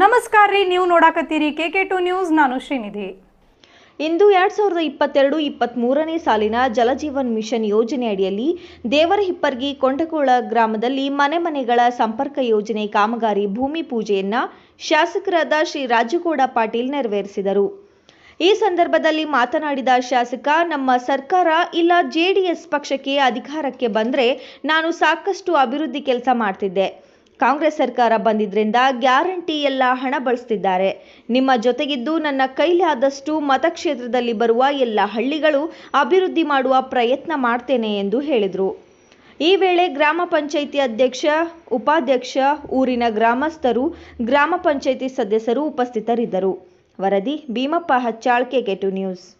ನಮಸ್ಕಾರ ರೀ, ನೀವು ನೋಡಾಕತ್ತೀರಿ ಕೆ ಕೆ ಟು ನ್ಯೂಸ್, ನಾನು ಶ್ರೀನಿಧಿ. ಇಂದು ಎರಡ್ ಸಾವಿರದ ಇಪ್ಪತ್ತೆರಡು ಇಪ್ಪತ್ತ್ಮೂರನೇ ಸಾಲಿನ ಜಲಜೀವನ್ ಮಿಷನ್ ಯೋಜನೆ ಅಡಿಯಲ್ಲಿ ದೇವರ ಹಿಪ್ಪರ್ಗಿ ಕೊಂಡಕೋಳ ಗ್ರಾಮದಲ್ಲಿ ಮನೆ ಮನೆಗಳ ಸಂಪರ್ಕ ಯೋಜನೆ ಕಾಮಗಾರಿ ಭೂಮಿ ಪೂಜೆಯನ್ನ ಶಾಸಕರಾದ ಶ್ರೀ ರಾಜಗೌಡ ಪಾಟೀಲ್ ನೆರವೇರಿಸಿದರು. ಈ ಸಂದರ್ಭದಲ್ಲಿ ಮಾತನಾಡಿದ ಶಾಸಕ, ನಮ್ಮ ಸರ್ಕಾರ ಇಲ್ಲ ಜೆಡಿಎಸ್ ಪಕ್ಷಕ್ಕೆ ಅಧಿಕಾರಕ್ಕೆ ಬಂದರೆ ನಾನು ಸಾಕಷ್ಟು ಅಭಿವೃದ್ಧಿ ಕೆಲಸ ಮಾಡ್ತಿದ್ದೆ. ಕಾಂಗ್ರೆಸ್ ಸರ್ಕಾರ ಬಂದಿದ್ರಿಂದ ಗ್ಯಾರಂಟಿ ಎಲ್ಲ ಹಣ ಬಳಸ್ತಿದ್ದಾರೆ. ನಿಮ್ಮ ಜೊತೆಗಿದ್ದು ನನ್ನ ಕೈಲಿ ಆದಷ್ಟು ಮತಕ್ಷೇತ್ರದಲ್ಲಿ ಬರುವ ಎಲ್ಲ ಹಳ್ಳಿಗಳು ಅಭಿವೃದ್ಧಿ ಮಾಡುವ ಪ್ರಯತ್ನ ಮಾಡ್ತೇನೆ ಎಂದು ಹೇಳಿದರು. ಈ ವೇಳೆ ಗ್ರಾಮ ಪಂಚಾಯಿತಿ ಅಧ್ಯಕ್ಷ, ಉಪಾಧ್ಯಕ್ಷ, ಊರಿನ ಗ್ರಾಮಸ್ಥರು, ಗ್ರಾಮ ಪಂಚಾಯಿತಿ ಸದಸ್ಯರು ಉಪಸ್ಥಿತರಿದ್ದರು. ವರದಿ ಭೀಮಪ್ಪ ಹಚ್ಚಾಳ್ ಟು ನ್ಯೂಸ್.